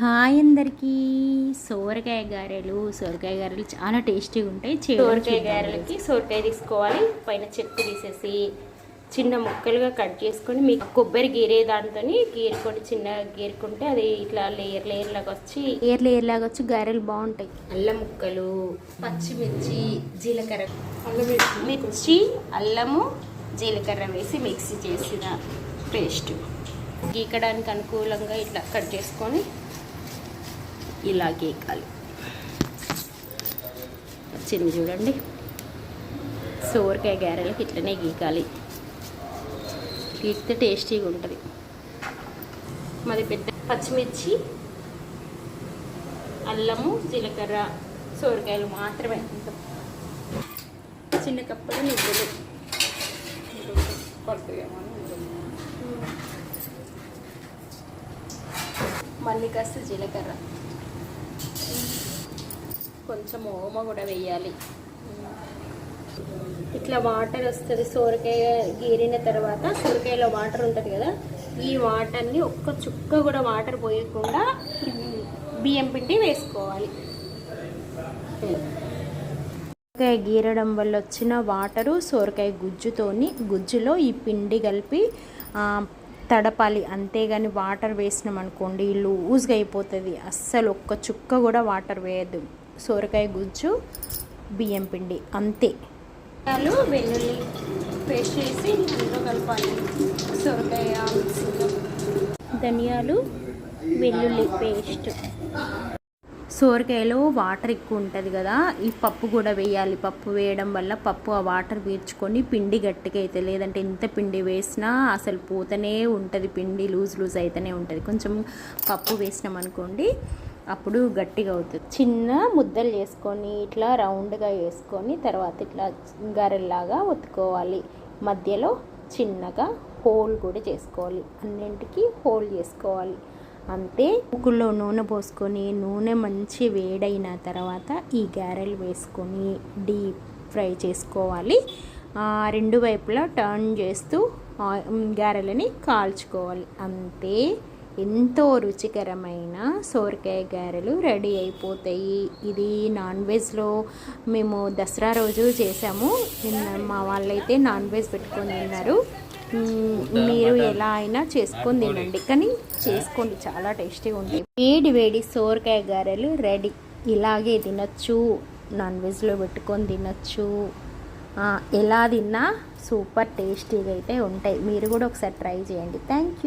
Hi అందరికీ. సోరకాయ గారెలు సోరకాయ గారెలు చాలా టేస్టీగా ఉంటాయి. సోరకాయ గారెలకి సోరకాయ తీసుకోవాలి. పైన చెక్కు తీసేసి చిన్న ముక్కలుగా కట్ చేసుకొని మీకు కొబ్బరి గీరే దాంతో గీరుకొని చిన్న గీరుకుంటే అది ఇట్లా లేయర్ లేయర్ లాగా వచ్చి లేయర్ లేయర్ లాగా వచ్చి గారెలు బాగుంటాయి. అల్లం ముక్కలు పచ్చిమిర్చి జీలకర్ర. మిర్చి అల్లము జీలకర్ర వేసి మిక్సీ చేసిన పేస్ట్. గీకడానికి అనుకూలంగా ఇట్లా కట్ చేసుకొని ఇలా గీకాలి వచ్చింది చూడండి. సోరకాయ గారెలకి ఇట్లనే గీకాలి. గీకితే టేస్టీగా ఉంటుంది. మాది పెద్ద పచ్చిమిర్చి అల్లము జీలకర్ర సోరకాయలు మాత్రమే. చిన్న కప్పులు నువ్వులు. మళ్ళీ కాస్త జీలకర్ర. కొంచెం ఓమ కూడా వేయాలి. ఇట్లా వాటర్ వస్తుంది సోరకాయ గీరిన తర్వాత సోరకాయలో వాటర్ ఉంటుంది కదా ఈ వాటర్ని ఒక్క చుక్క కూడా వాటర్ పోయకుండా బియ్యం పిండి వేసుకోవాలి. సోరకాయ గీరడం వల్ల వచ్చిన వాటరు సోరకాయ గుజ్జుతోని గుజ్జులో ఈ పిండి కలిపి తడపాలి. అంతేగాని వాటర్ వేసినాం అనుకోండి లూజ్గా అయిపోతుంది. అస్సలు ఒక్క చుక్క కూడా వాటర్ వేయద్దు. సోరకాయ గుజ్జు బియ్యం పిండి అంతే. వెల్లుల్లి పేస్ట్ చేసి అందులో కలపాలి. సొరకాయ ధనియాలు వెల్లుల్లి పేస్ట్. సోరకాయలో వాటర్ ఎక్కువ ఉంటుంది కదా ఈ పప్పు కూడా వేయాలి. పప్పు వేయడం వల్ల పప్పు ఆ వాటర్ పీల్చుకొని పిండి గట్టిగా అయితే లేదంటే ఎంత పిండి వేసినా అసలు పోతూనే ఉంటుంది. పిండి లూజ్ లూజ్ అయితేనే ఉంటుంది. కొంచెం పప్పు వేసినాం అనుకోండి అప్పుడు గట్టిగా అవుతుంది. చిన్న ముద్దలు చేసుకొని ఇట్లా రౌండ్గా వేసుకొని తర్వాత ఇట్లా గారెల్లాగా ఒత్తుకోవాలి. మధ్యలో చిన్నగా హోల్ కూడా చేసుకోవాలి. అన్నింటికి హోల్ చేసుకోవాలి. అంతే. ముగ్గుల్లో నూనె పోసుకొని నూనె మంచి వేడైన తర్వాత ఈ గారెలు వేసుకొని డీప్ ఫ్రై చేసుకోవాలి. ఆ, రెండు వైపులా టర్న్ చేస్తూ గారెలని కాల్చుకోవాలి. అంతే. ఎంతో రుచికరమైన సోరకాయ గారెలు రెడీ అయిపోతాయి. ఇది నాన్ వెజ్లో మేము దసరా రోజు చేసాము. నిన్న మా వాళ్ళైతే నాన్ వెజ్ పెట్టుకొని తిన్నారు మీరు ఎలా అయినా చేసుకొని తినండి. కానీ చేసుకోండి చాలా టేస్టీగా ఉంది. వేడి వేడి సోరకాయ గారెలు రెడీ. ఇలాగే తినచ్చు. నాన్ వెజ్లో పెట్టుకొని తినచ్చు. ఎలా తిన్నా సూపర్ టేస్టీగా అయితే ఉంటాయి. మీరు కూడా ఒకసారి ట్రై చేయండి. Thank you.